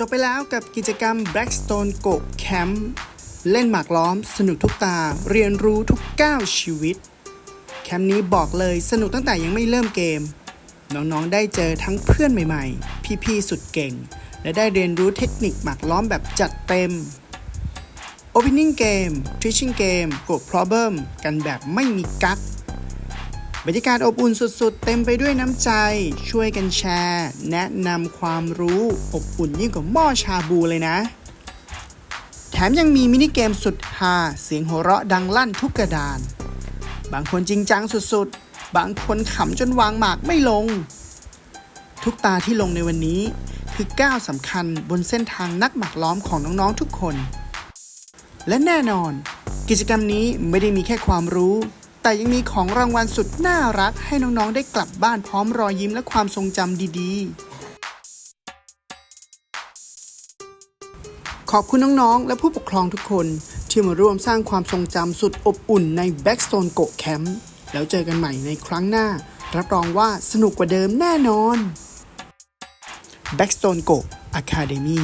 จบไปแล้วกับกิจกรรม Blackstone Go Camp เล่นหมากล้อม สนุกทุกตา เรียนรู้ทุกก้าวชีวิต แคมป์นี้บอกเลยสนุกตั้งแต่ยังไม่เริ่มเกม น้องๆ ได้เจอทั้งเพื่อนใหม่ๆ พี่ๆ สุดเก่ง และได้เรียนรู้เทคนิคหมากล้อมแบบจัดเต็ม Opening Game Teaching Game กด Problem กันแบบไม่มีกั๊ก บรรยากาศอบอุ่นสุดๆ เต็มไปด้วยน้ำใจ ช่วยกันแชร์ แนะนำความรู้อบอุ่นยิ่งกว่าหม้อชาบูเลยนะ แถมยังมีมินิเกมสุดฮาเสียงหัวเราะดังลั่นทุกกระดาน บางคนจริงจังสุดๆ บางคนขำจนวางหมากไม่ลง ทุกตาที่ลงในวันนี้คือก้าวสำคัญบนเส้นทางนักหมากล้อมของน้องๆทุกคน และแน่นอน กิจกรรมนี้ไม่ได้มีแค่ความรู้ แต่ยังมีของรางวัลสุดน่ารักให้น้องๆได้กลับบ้านพร้อมรอยยิ้มและความทรงจำดีๆ ขอบคุณน้องๆ และผู้ปกครองทุกคนที่มาร่วมสร้างความทรงจำสุดอบอุ่นใน Backstone Go Camp แล้วเจอกันใหม่ในครั้งหน้า รับรองว่าสนุกกว่าเดิมแน่นอน Backstone Go Academy